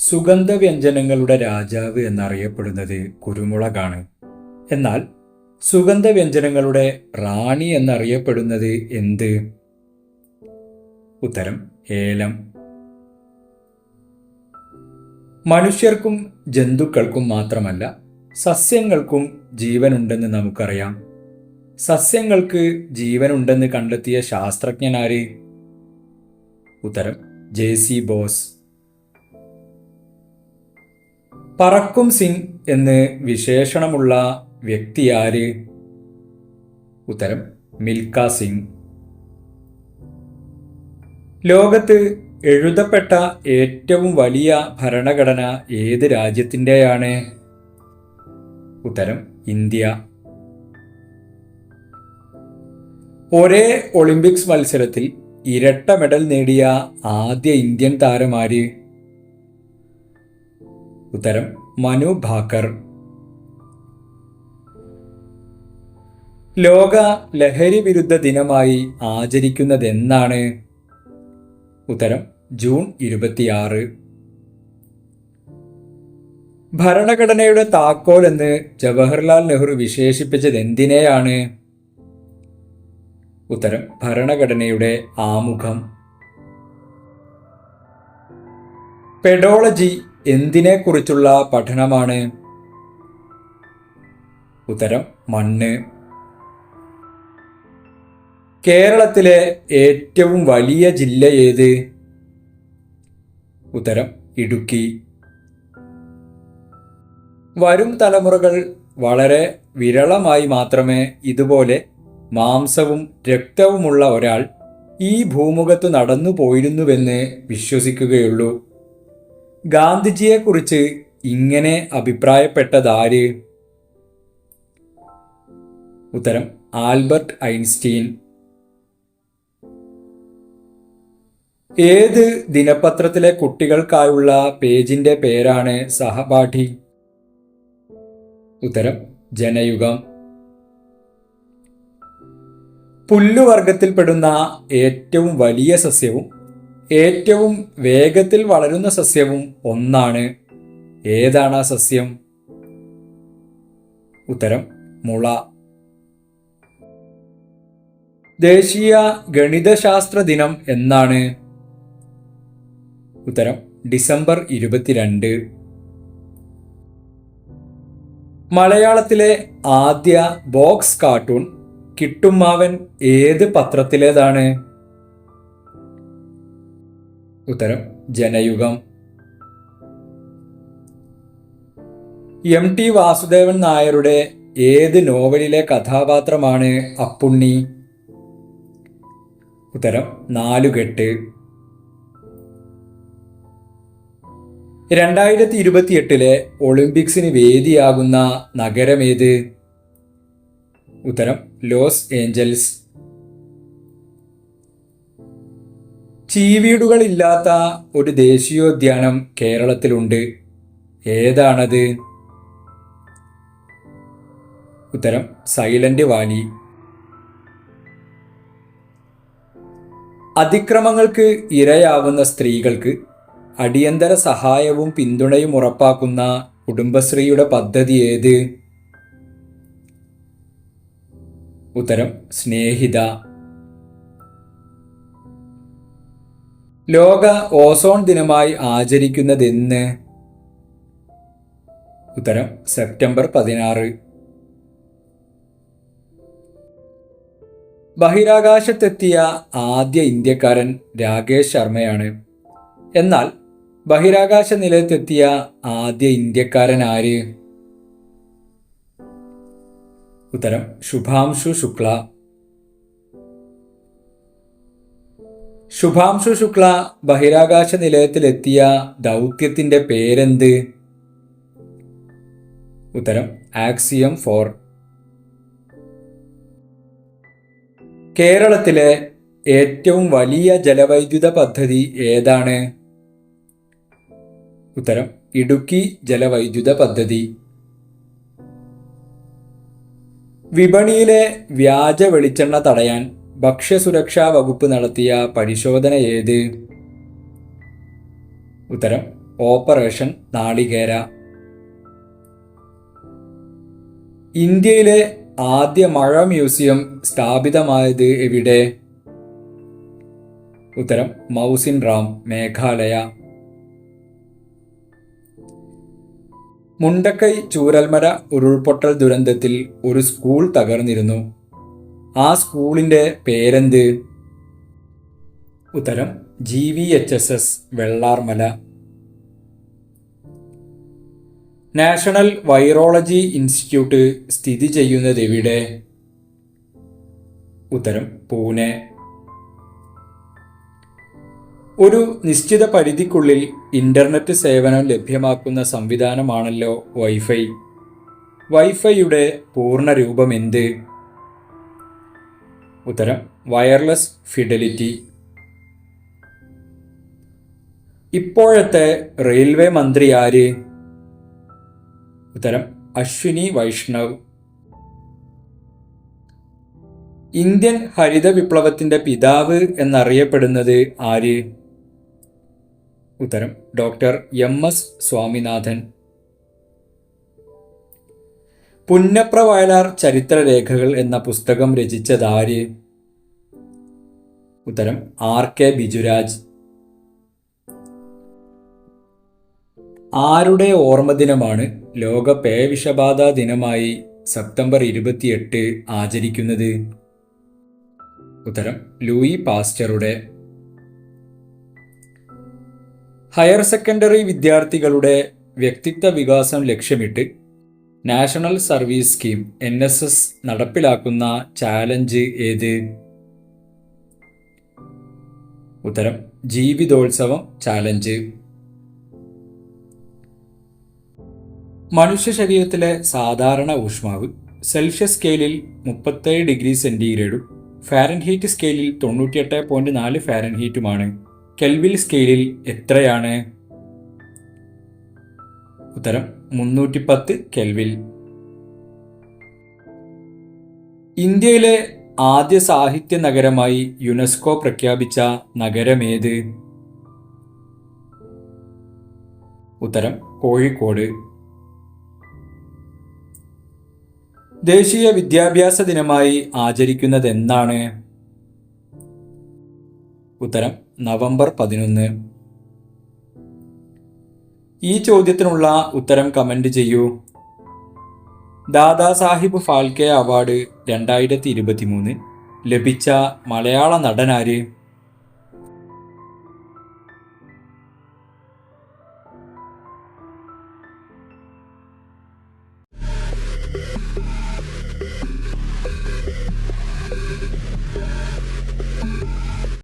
സുഗന്ധവ്യഞ്ജനങ്ങളുടെ രാജാവ് എന്നറിയപ്പെടുന്നത് കുരുമുളകാണ്. എന്നാൽ സുഗന്ധവ്യഞ്ജനങ്ങളുടെ റാണി എന്നറിയപ്പെടുന്നത് എന്ത്? ഉത്തരം ഏലം. മനുഷ്യർക്കും ജന്തുക്കൾക്കും മാത്രമല്ല സസ്യങ്ങൾക്കും ജീവനുണ്ടെന്ന് നമുക്കറിയാം. സസ്യങ്ങൾക്ക് ജീവനുണ്ടെന്ന് കണ്ടെത്തിയ ശാസ്ത്രജ്ഞനാര്? ഉത്തരം ജെ സി ബോസ്. പറക്കും സിംഗ് എന്ന് വിശേഷണമുള്ള വ്യക്തി ആര് ഉത്തരം മിൽക്ക സിംഗ് ലോകത്ത് എഴുതപ്പെട്ട ഏറ്റവും വലിയ ഭരണഘടന ഏത് രാജ്യത്തിന്റെയാണ്? ഉത്തരം ഇന്ത്യ. ഒരേ ഒളിമ്പിക്സ് മത്സരത്തിൽ ഇരട്ട മെഡൽ നേടിയ ആദ്യ ഇന്ത്യൻ താരമാര്? ഉത്തരം മനു ഭാക്കർ. ലോക ലഹരി വിരുദ്ധ ദിനമായി ആചരിക്കുന്നതെന്നാണ്. ഉത്തരം ജൂൺ ഇരുപത്തിയാറ്. ഭരണഘടനയുടെ താക്കോൽ എന്ന് ജവഹർലാൽ നെഹ്റു വിശേഷിപ്പിച്ചത് എന്തിനെയാണ് ഉത്തരം ഭരണഘടനയുടെ ആമുഖം. പെഡോളജി എന്തിനെക്കുറിച്ചുള്ള പഠനമാണ്? ഉത്തരം മണ്ണ്. കേരളത്തിലെ ഏറ്റവും വലിയ ജില്ല ഏത്? ഉത്തരം ഇടുക്കി. വരും തലമുറകൾ വളരെ വിരളമായി മാത്രമേ ഇതുപോലെ മാംസവും രക്തവുമുള്ള ഒരാൾ ഈ ഭൂമുഖത്ത് നടന്നു പോയിരുന്നുവെന്ന് വിശ്വസിക്കുകയുള്ളൂ. ഗാന്ധിജിയെക്കുറിച്ച് ഇങ്ങനെ അഭിപ്രായപ്പെട്ടതാര്? ഉത്തരം ആൽബർട്ട് ഐൻസ്റ്റീൻ. ഏത് ദിനപത്രത്തിലെ കുട്ടികൾക്കായുള്ള പേജിന്റെ പേരാണ് സഹപാഠി? ഉത്തരം ജനയുഗം. പുല്ലുവർഗത്തിൽപ്പെടുന്ന ഏറ്റവും വലിയ സസ്യവും ഏറ്റവും വേഗത്തിൽ വളരുന്ന സസ്യവും ഒന്നാണ്. ഏതാണ് ആ സസ്യം? ഉത്തരം മുള. ദേശീയ ഗണിതശാസ്ത്ര ദിനം എന്നാണ്. ഉത്തരം ഡിസംബർ ഇരുപത്തിരണ്ട്. മലയാളത്തിലെ ആദ്യ ബോക്സ് കാർട്ടൂൺ കിട്ടുമാവൻ ഏത് പത്രത്തിലേതാണ്? ഉത്തരം ജനയുഗം. എം ടി വാസുദേവൻ നായരുടെ ഏത് നോവലിലെ കഥാപാത്രമാണ് അപ്പുണ്ണി? ഉത്തരം നാലുകെട്ട്. രണ്ടായിരത്തി ഇരുപത്തിയെട്ടിലെ ഒളിമ്പിക്സിന് വേദിയാകുന്ന നഗരമേത്? ഉത്തരം ലോസ് ഏഞ്ചൽസ്. ചീവീടുകളില്ലാത്ത ഒരു ദേശീയോദ്യാനം കേരളത്തിലുണ്ട്. ഏതാണത്? ഉത്തരം സൈലന്റ് വാലി. അതിക്രമങ്ങൾക്ക് ഇരയാവുന്ന സ്ത്രീകൾക്ക് അടിയന്തര സഹായവും പിന്തുണയും ഉറപ്പാക്കുന്ന കുടുംബശ്രീയുടെ പദ്ധതി ഏത്? ഉത്തരം സ്നേഹിത. ലോക ഓസോൺ ദിനമായി ആചരിക്കുന്നതെന്ന്. ഉത്തരം സെപ്റ്റംബർ പതിനാറ്. ബഹിരാകാശത്തെത്തിയ ആദ്യ ഇന്ത്യക്കാരൻ രാകേഷ് ശർമ്മയാണ്. എന്നാൽ ബഹിരാകാശ നിലയത്തെത്തിയ ആദ്യ ഇന്ത്യക്കാരൻ ആര്? ഉത്തരം ശുഭാംശു ശുക്ല. ശുഭാംശു ശുക്ല ബഹിരാകാശ നിലയത്തിലെത്തിയ ദൗത്യത്തിന്റെ പേരെന്ത്? ഉത്തരം ആക്സിയം ഫോർ. കേരളത്തിലെ ഏറ്റവും വലിയ ജലവൈദ്യുത പദ്ധതി ഏതാണ്? ഉത്തരം ഇടുക്കി ജലവൈദ്യുത പദ്ധതി. വിപണിയിലെ വ്യാജ വെളിച്ചെണ്ണ തടയാൻ ഭക്ഷ്യസുരക്ഷാ വകുപ്പ് നടത്തിയ പരിശോധന ഏത്? ഉത്തരം ഓപ്പറേഷൻ നാളികേര. ഇന്ത്യയിലെ ആദ്യ മഴ മ്യൂസിയം സ്ഥാപിതമായത് എവിടെ? ഉത്തരം മൗസിൻ റാം മേഘാലയ. മുണ്ടക്കൈ ചൂരൽമര ഉരുൾപൊട്ടൽ ദുരന്തത്തിൽ ഒരു സ്കൂൾ തകർന്നിരുന്നു. ആ സ്കൂളിന്റെ പേരെന്ത്? ഉത്തരം G V H S S Vellarmala. National virology institute സ്ഥിതി ചെയ്യുന്നത് എവിടെ? ഉത്തരം പൂനെ. ഒരു നിശ്ചിത പരിധിക്കുള്ളിൽ ഇന്റർനെറ്റ് സേവനം ലഭ്യമാക്കുന്ന സംവിധാനമാണല്ലോ വൈഫൈ. വൈഫൈയുടെ പൂർണ രൂപം എന്ത്? ഉത്തരം വയർലെസ് ഫിഡലിറ്റി ഇപ്പോഴത്തെ റെയിൽവേ മന്ത്രി ആര്? ഉത്തരം അശ്വിനി വൈഷ്ണവ്. ഇന്ത്യൻ ഹരിത വിപ്ലവത്തിന്റെ പിതാവ് എന്നറിയപ്പെടുന്നത് ആര്? ഉത്തരം doctor M S Swaminathan. Punnapra Vayalar ചരിത്രരേഖകൾ എന്ന പുസ്തകം രചിച്ചതാര് ഉത്തരം ആർ. കെ. ബിജുരാജ്. ആരുടെ ഓർമ്മദിനമാണ് ലോക പേവിഷബാധ ദിനമായി സെപ്റ്റംബർ ഇരുപത്തിയെട്ട് ആചരിക്കുന്നത്? ഉത്തരം ലൂയി പാസ്റ്ററുടെ. ഹയർ സെക്കൻഡറി വിദ്യാർത്ഥികളുടെ വ്യക്തിത്വ വികാസം ലക്ഷ്യമിട്ട് national service scheme N S S നടപ്പിലാക്കുന്ന ചാലഞ്ച് ഏത്? ഉത്തരം ജീവിതോത്സവം ചാലഞ്ച്. മനുഷ്യ ശരീരത്തിലെ സാധാരണ ഊഷ്മാവ് സെൽഷ്യസ് സ്കെയിലിൽ മുപ്പത്തേഴ് ഡിഗ്രി സെന്റിഗ്രേഡും ഫാരൻഹീറ്റ് സ്കെയിലിൽ തൊണ്ണൂറ്റിയെട്ട് പോയിന്റ് നാല് ഫാരൻഹീറ്റുമാണ്. കെൽവിൽ സ്കെയിലിൽ എത്രയാണ്? ഉത്തരം മുന്നൂറ്റി പത്ത് കെൽവിൽ ഇന്ത്യയിലെ ആദ്യ സാഹിത്യ നഗരമായി യുനെസ്കോ പ്രഖ്യാപിച്ച നഗരമേത് ഉത്തരം കോഴിക്കോട്. ദേശീയ വിദ്യാഭ്യാസ ദിനമായി ആചരിക്കുന്നത് എന്നാണ് ഉത്തരം നവംബർ പതിനൊന്ന്. ഈ ചോദ്യത്തിനുള്ള ഉത്തരം കമന്റ് ചെയ്യൂ. ദാദാസാഹിബ് ഫാൽക്കെ അവാർഡ് രണ്ടായിരത്തി ഇരുപത്തി മൂന്ന് ലഭിച്ച മലയാള നടനാര്